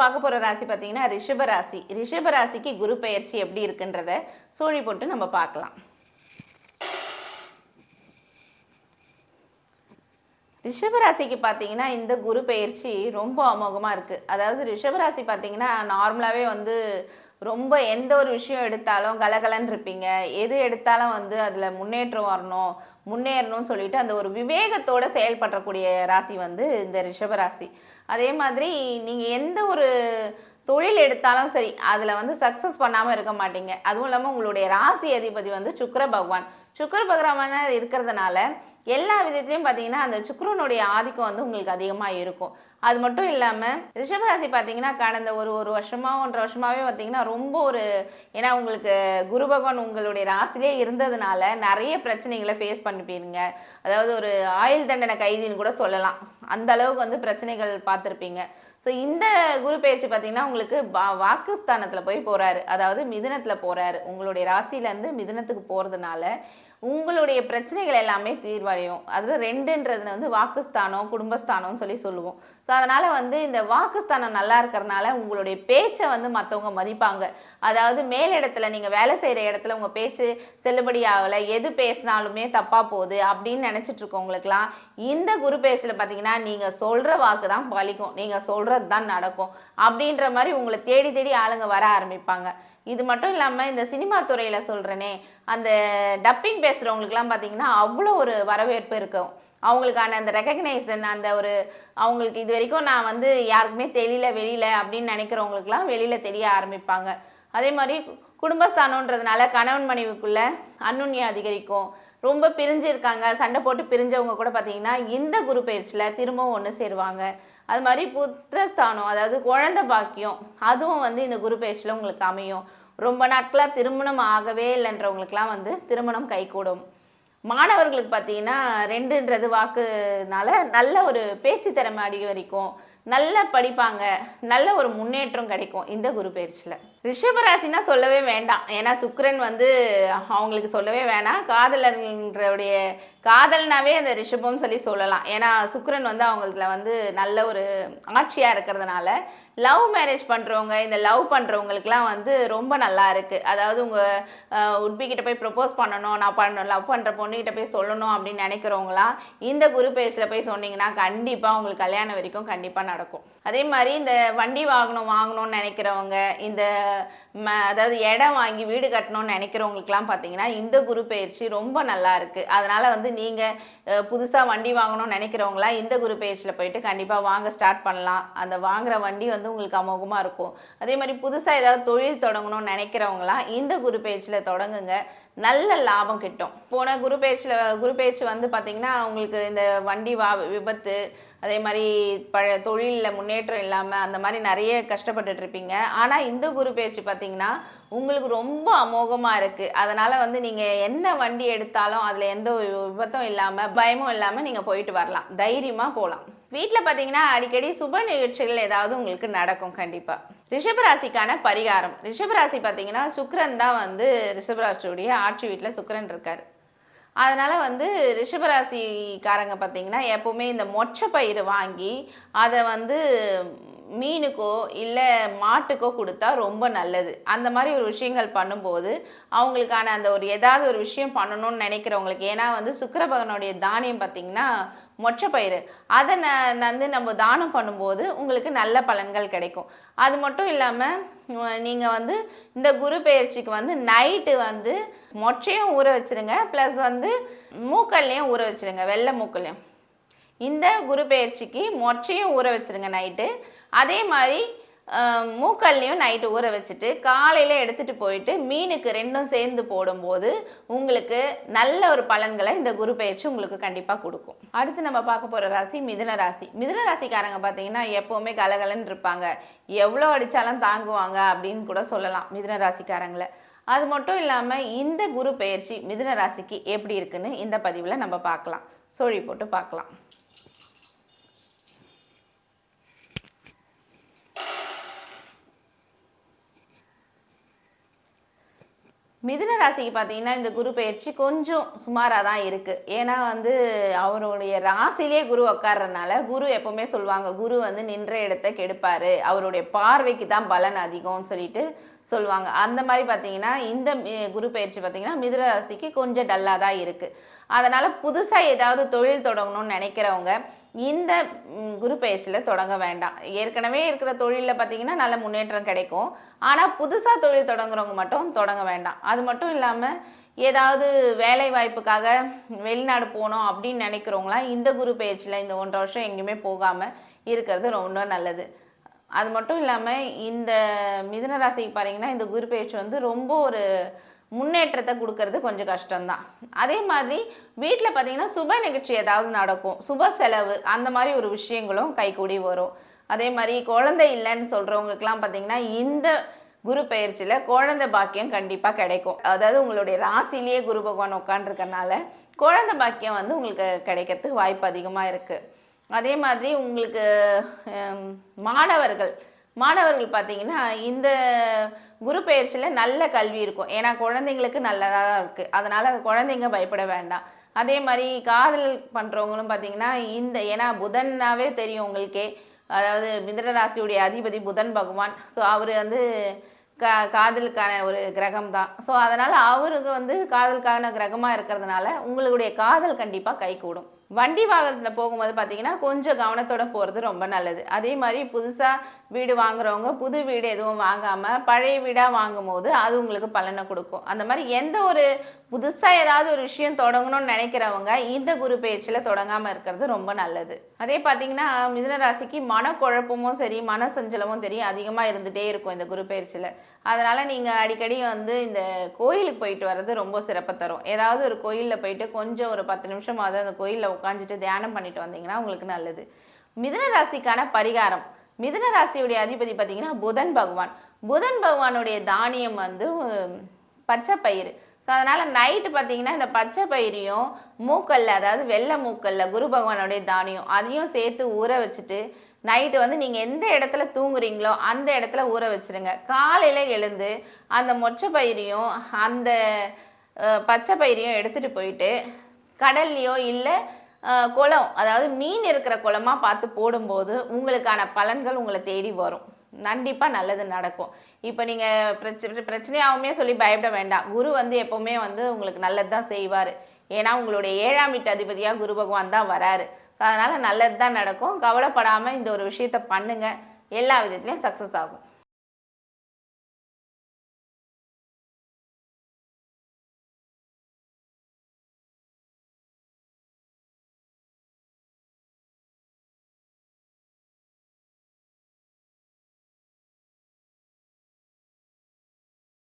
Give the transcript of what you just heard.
பார்க்க போகிற ராசி பார்த்தீங்கன்னா ரிஷப ராசி. ரிஷப ராசிக்கு குரு பெயர்ச்சி எப்படி இருக்குன்றத சோழி போட்டு நம்ம பார்க்கலாம். ரிஷபராசிக்கு பார்த்தீங்கன்னா இந்த குரு பெயர்ச்சி ரொம்ப அமோகமாக இருக்குது அதாவது ரிஷபராசி பார்த்தீங்கன்னா நார்மலாகவே வந்து ரொம்ப எந்த ஒரு விஷயம் எடுத்தாலும் கலகலன்னு இருப்பீங்க. எது எடுத்தாலும் வந்து அதில் முன்னேற்றம் வரணும் முன்னேறணும்னு சொல்லிட்டு அந்த ஒரு விவேகத்தோடு செயல்படக்கூடிய ராசி வந்து இந்த ரிஷபராசி அதே மாதிரி நீங்கள் எந்த ஒரு தொழில் எடுத்தாலும் சரி அதில் வந்து சக்ஸஸ் பண்ணாமல் இருக்க மாட்டீங்க. அதுவும் இல்லாமல் உங்களுடைய ராசி அதிபதி வந்து சுக்கர பகவான். சுக்கர பகவான இருக்கிறதுனால எல்லா விதத்துலையும் பார்த்தீங்கன்னா அந்த சுக்ரனுடைய ஆதிக்கம் வந்து உங்களுக்கு அதிகமாக இருக்கும். அது மட்டும் இல்லாமல் ரிஷபராசி பார்த்தீங்கன்னா கடந்த ஒரு ஒரு வருஷமா ஒன்றரை வருஷமாவே பார்த்தீங்கன்னா ரொம்ப ஒரு ஏன்னா உங்களுக்கு குரு பகவான் உங்களுடைய ராசிலே இருந்ததுனால நிறைய பிரச்சனைகளை ஃபேஸ் பண்ணிப்பீங்க. அதாவது ஒரு ஆயுள் தண்டனை கைதின்னு கூட சொல்லலாம். அந்த அளவுக்கு வந்து பிரச்சனைகள் பார்த்துருப்பீங்க. ஸோ இந்த குரு பயிற்சி பார்த்தீங்கன்னா உங்களுக்கு வா வாக்குஸ்தானத்தில் போய் போகிறாரு அதாவது மிதுனத்தில் போகிறாரு உங்களுடைய ராசியிலேருந்து மிதுனத்துக்கு போகிறதுனால உங்களுடைய பிரச்சனைகள் எல்லாமே தீர்வடையும். அதில் ரெண்டுன்றது வந்து வாக்குஸ்தானம் குடும்பஸ்தானம்னு சொல்லி சொல்லுவோம். ஸோ அதனால் வந்து இந்த வாக்குஸ்தானம் நல்லா இருக்கிறதுனால உங்களுடைய பேச்சை வந்து மற்றவங்க மதிப்பாங்க. அதாவது மேலிடத்துல நீங்கள் வேலை செய்கிற இடத்துல உங்கள் பேச்சு செல்லுபடி ஆகலை எது பேசினாலுமே தப்பாக போகுது அப்படின்னு நினச்சிட்டு இருக்கவங்களுக்குலாம் இந்த குரு பேச்சில் பார்த்தீங்கன்னா நீங்கள் சொல்கிற வாக்கு தான் பலிக்கும். நீங்கள் சொல்கிறது தான் நடக்கும். அப்படின்ற மாதிரி உங்களை தேடி தேடி ஆளுங்க வர ஆரம்பிப்பாங்க. இது மட்டும் இல்லாமல் இந்த சினிமா துறையில் சொல்கிறேனே அந்த டப்பிங் பேசுகிறவங்களுக்குலாம் பார்த்தீங்கன்னா அவ்வளோ ஒரு வரவேற்பு இருக்கும் அவங்களுக்கான அந்த ரெக்கக்னைசன் அந்த ஒரு அவங்களுக்கு இது வரைக்கும் நான் வந்து யாருக்குமே தெரியல வெளியில அப்படின்னு நினைக்கிறவங்களுக்குலாம் வெளியில் தெரிய ஆரம்பிப்பாங்க. அதே மாதிரி குடும்பஸ்தானன்றதுனால கணவன் மனைவிக்குள்ள அன்னுண்ணியம் அதிகரிக்கும். ரொம்ப பிரிஞ்சு இருக்காங்க சண்டை போட்டு பிரிஞ்சவங்க கூட பார்த்தீங்கன்னா இந்த குரு பயிற்சியில் திரும்பவும் ஒன்று சேருவாங்க. அது மாதிரி புத்திரஸ்தானம் அதாவது குழந்தை பாக்கியம் அதுவும் வந்து இந்த குரு பயிற்சியில் உங்களுக்கு அமையும். ரொம்ப நாட்களாக திருமணம் ஆகவே இல்லைன்றவங்களுக்குலாம் வந்து திருமணம் கைகூடும். மாணவர்களுக்கு பார்த்தீங்கன்னா ரெண்டுன்றது வாக்குனால நல்ல ஒரு பேச்சு திறமை அடி வரைக்கும் நல்லா படிப்பாங்க. நல்ல ஒரு முன்னேற்றம் கிடைக்கும் இந்த குரு பயிற்சியில். ரிஷபராசினா சொல்லவே வேண்டாம். ஏன்னா சுக்கரன் வந்து அவங்களுக்கு சொல்லவே வேணாம். காதலர்களுடைய காதல்னாவே அந்த ரிஷபம் சொல்லி சொல்லலாம். ஏன்னா சுக்கரன் வந்து அவங்களுக்குல வந்து நல்ல ஒரு ஆட்சியாக இருக்கிறதுனால லவ் மேரேஜ் பண்ணுறவங்க இந்த லவ் பண்ணுறவங்களுக்குலாம் வந்து ரொம்ப நல்லா இருக்குது அதாவது உங்கள் உட்பிக்கிட்ட போய் ப்ரொப்போஸ் பண்ணணும் நான் பண்ணணும் லவ் பண்ணுற பொண்ணுகிட்ட போய் சொல்லணும் அப்படின்னு நினைக்கிறவங்களாம் இந்த குரு பேஜில் போய் சொன்னீங்கன்னா கண்டிப்பாக உங்களுக்கு கல்யாணம் வரைக்கும் கண்டிப்பாக நடக்கும். அதே மாதிரி இந்த வண்டி வாங்கணும் வாங்கணும்னு நினைக்கிறவங்க இந்த அதாவது இடம் வாங்கி வீடு கட்டணும்னு நினைக்கிறவங்களுக்குலாம் பார்த்தீங்கன்னா இந்த குரு பயிற்சி ரொம்ப நல்லா இருக்குது அதனால் வந்து நீங்கள் புதுசாக வண்டி வாங்கணும்னு நினைக்கிறவங்களாம் இந்த குரு பயிற்சியில் போயிட்டு கண்டிப்பாக வாங்க ஸ்டார்ட் பண்ணலாம். அந்த வாங்குகிற வண்டி வந்து உங்களுக்கு அமோகமாக இருக்கும். அதே மாதிரி புதுசாக ஏதாவது தொழில் தொடங்கணும்னு நினைக்கிறவங்களாம் இந்த குரு பயிற்சியில் தொடங்குங்க. நல்ல லாபம் கிட்டும். போன குரு பேச்சில் குரு பேச்சு வந்து பார்த்திங்கன்னா உங்களுக்கு இந்த வண்டி வா விபத்து அதே மாதிரி பழ தொழிலில் முன்னேற்றம் இல்லாமல் அந்த மாதிரி நிறைய கஷ்டப்பட்டுட்டு இருப்பீங்க. ஆனால் இந்த குரு பேச்சு பார்த்தீங்கன்னா உங்களுக்கு ரொம்ப அமோகமாக இருக்குது அதனால் வந்து நீங்கள் என்ன வண்டி எடுத்தாலும் அதில் எந்த விபத்தும் இல்லாமல் பயமும் இல்லாமல் நீங்கள் போயிட்டு வரலாம். தைரியமாக போகலாம் வீட்டில் பார்த்தீங்கன்னா அடிக்கடி சுப நிகழ்ச்சிகள் ஏதாவது உங்களுக்கு நடக்கும் கண்டிப்பாக ரிஷபராசிக்கான பரிகாரம். ரிஷபராசி பார்த்தீங்கன்னா சுக்கரன் தான் வந்து ரிஷபராசியுடைய ஆட்சி வீட்டில் சுக்கரன் இருக்கார். அதனால் வந்து ரிஷபராசிக்காரங்க பார்த்தீங்கன்னா எப்போவுமே இந்த மொச்சை பயிர் வாங்கி அதை வந்து மீனுக்கோ இல்லை மாட்டுக்கோ கொடுத்தா ரொம்ப நல்லது. அந்த மாதிரி ஒரு விஷயங்கள் பண்ணும்போது அவங்களுக்கான அந்த ஒரு ஏதாவது ஒரு விஷயம் பண்ணணும்னு நினைக்கிறவங்களுக்கு ஏன்னா வந்து சுக்கிரபகனுடைய தானியம் பார்த்திங்கன்னா மொச்சப்பயிறு அதை ந வந்து நம்ம தானம் பண்ணும்போது உங்களுக்கு நல்ல பலன்கள் கிடைக்கும். அது மட்டும் இல்லாமல் நீங்கள் வந்து இந்த குரு பெயர்ச்சிக்கு வந்து நைட்டு வந்து மொச்சையும் ஊற வச்சிருங்க. ப்ளஸ் வந்து மூக்கல்லையும் ஊற வச்சிருங்க. வெள்ளை மூக்கல்லையும் இந்த குரு பெயர்ச்சிக்கு மொச்சையும் ஊற வச்சிருங்க நைட்டு அதே மாதிரி மூக்கல்லையும் நைட்டு ஊற வச்சுட்டு காலையில் எடுத்துகிட்டு போயிட்டு மீனுக்கு ரெண்டும் சேர்ந்து போடும்போது உங்களுக்கு நல்ல ஒரு பலன்களை இந்த குரு பெயர்ச்சி உங்களுக்கு கண்டிப்பாக கொடுக்கும். அடுத்து நம்ம பார்க்க போகிற ராசி மிதுன ராசி. மிதுன ராசிக்காரங்க பார்த்தீங்கன்னா எப்போவுமே கலகலன்னு இருப்பாங்க. எவ்வளோ அடித்தாலும் தாங்குவாங்க அப்படின்னு கூட சொல்லலாம் மிதுன ராசிக்காரங்களை. அது மட்டும் இல்லாமல் இந்த குரு பெயர்ச்சி மிதுன ராசிக்கு எப்படி இருக்குன்னு இந்த பதிவில் நம்ம பார்க்கலாம். சோழி போட்டு பார்க்கலாம். மிதுன ராசிக்கு பார்த்தீங்கன்னா இந்த குரு பயிற்சி கொஞ்சம் சுமாராக தான் இருக்குது ஏன்னா வந்து அவருடைய ராசிலே குரு உட்கார்றதுனால குரு எப்போவுமே சொல்லுவாங்க குரு வந்து நின்ற இடத்த கெடுப்பார். அவருடைய பார்வைக்கு தான் பலன் அதிகம்னு சொல்லிட்டு சொல்லுவாங்க. அந்த மாதிரி பார்த்தீங்கன்னா இந்த குரு பயிற்சி பார்த்தீங்கன்னா மிதுன ராசிக்கு கொஞ்சம் டல்லாக தான் இருக்குது அதனால் புதுசாக ஏதாவது தொழில் தொடங்கணும்னு நினைக்கிறவங்க இந்த குரு பயிற்சியில் தொடங்க வேண்டாம். ஏற்கனவே இருக்கிற தொழிலில் பார்த்தீங்கன்னா நல்ல முன்னேற்றம் கிடைக்கும். ஆனால் புதுசாக தொழில் தொடங்குறவங்க மட்டும் தொடங்க வேண்டாம். அது மட்டும் இல்லாமல் ஏதாவது வேலை வாய்ப்புக்காக வெளிநாடு போகணும் அப்படின்னு நினைக்கிறவங்களாம் இந்த குரு பயிற்சியில் இந்த ஒன்றரை வருஷம் எங்கேயுமே போகாமல் இருக்கிறது ரொம்ப நல்லது. அது மட்டும் இல்லாமல் இந்த மிதுன ராசிக்கு இந்த குரு பயிற்சி வந்து ரொம்ப ஒரு முன்னேற்றத்தை கொடுக்கறது கொஞ்சம் கஷ்டம்தான். அதே மாதிரி வீட்டில் பார்த்தீங்கன்னா சுப நிகழ்ச்சி ஏதாவது நடக்கும். சுப செலவு அந்த மாதிரி ஒரு விஷயங்களும் கைகூடி வரும். அதே மாதிரி குழந்தை இல்லைன்னு சொல்கிறவங்களுக்குலாம் பார்த்தீங்கன்னா இந்த குரு பயிற்சியில் குழந்தை பாக்கியம் கண்டிப்பாக கிடைக்கும். அதாவது உங்களுடைய ராசிலேயே குரு பகவான் உட்காந்துருக்கறனால குழந்தை பாக்கியம் வந்து உங்களுக்கு கிடைக்கிறதுக்கு வாய்ப்பு அதிகமாக இருக்குது அதே மாதிரி உங்களுக்கு மாணவர்கள் மாணவர்கள் பார்த்தீங்கன்னா இந்த குரு பயிற்சியில் நல்ல கல்வி இருக்கும். ஏன்னா குழந்தைங்களுக்கு நல்லதாக தான் இருக்குது அதனால் குழந்தைங்க பயப்பட வேண்டாம். அதே மாதிரி காதல் பண்ணுறவங்களும் பார்த்தீங்கன்னா இந்த ஏன்னா புதன்னாவே தெரியும் உங்களுக்கே. அதாவது மிதுன ராசியுடைய அதிபதி புதன் பகவான். ஸோ அவர் வந்து கா காதலுக்கான ஒரு கிரகம் தான். ஸோ அதனால் அவருக்கு வந்து காதலுக்கான கிரகமாக இருக்கிறதுனால உங்களுடைய காதல் கண்டிப்பாக கைகூடும். வண்டி வாகனத்தில் போகும்போது பார்த்தீங்கன்னா கொஞ்சம் கவனத்தோட போகிறது ரொம்ப நல்லது. அதே மாதிரி புதுசாக வீடு வாங்குறவங்க புது வீடு எதுவும் வாங்காமல் பழைய வீடாக வாங்கும்போது அது உங்களுக்கு பலனை கொடுக்கும். அந்த மாதிரி எந்த ஒரு புதுசாக ஏதாவது ஒரு விஷயம் தொடங்கணும்னு நினைக்கிறவங்க இந்த குரு பயிற்சியில் தொடங்காமல் இருக்கிறது ரொம்ப நல்லது. அதே பார்த்தீங்கன்னா மிதுன ராசிக்கு மனக்குழப்பமும் சரி மன சஞ்சலமும் சரி அதிகமாக இருந்துகிட்டே இருக்கும் இந்த குரு பயிற்சியில். அதனால் நீங்கள் அடிக்கடி வந்து இந்த கோயிலுக்கு போயிட்டு வர்றது ரொம்ப சிறப்பு தரும். ஏதாவது ஒரு கோயிலில் போயிட்டு கொஞ்சம் ஒரு பத்து நிமிஷமாவது அந்த கோயிலில் உட்காந்துட்டு தியானம் பண்ணிட்டு வந்தீங்கன்னா உங்களுக்கு நல்லது. மிதுன ராசிக்கான பரிகாரம். மிதுன ராசியுடைய அதிபதி பார்த்தீங்கன்னா புதன் பகவான். புதன் பகவானுடைய தானியம் வந்து பச்சை பயிறு. ஸோ அதனால் நைட்டு பார்த்தீங்கன்னா இந்த பச்சை பயிரையும் மூக்கல்ல அதாவது வெள்ளை மூக்கல்ல குரு பகவானுடைய தானியம் அதையும் சேர்த்து ஊற வச்சுட்டு நைட்டு வந்து நீங்கள் எந்த இடத்துல தூங்குறீங்களோ அந்த இடத்துல ஊற வச்சிருங்க. காலையில் எழுந்து அந்த மொச்சை பயிரையும் அந்த பச்சை பயிரையும் எடுத்துகிட்டு போயிட்டு கடல்லையோ இல்லை குளம் அதாவது மீன் இருக்கிற குளமா பார்த்து போடும்போது உங்களுக்கான பலன்கள் உங்களை தேடி வரும். கண்டிப்பாக நல்லது நடக்கும். இப்போ நீங்கள் பிரச்சனை பிரச்சனையாகவுமே சொல்லி பயப்பட வேண்டாம். குரு வந்து எப்போவுமே வந்து உங்களுக்கு நல்லது தான் செய்வார். ஏன்னா உங்களுடைய ஏழாம் வீட்டு அதிபதியாக குரு பகவான் தான் வராரு. அதனால் நல்லது தான் நடக்கும். கவலைப்படாமல் இந்த ஒரு விஷயத்தை பண்ணுங்கள் எல்லா விதத்துலேயும் சக்ஸஸ் ஆகும்.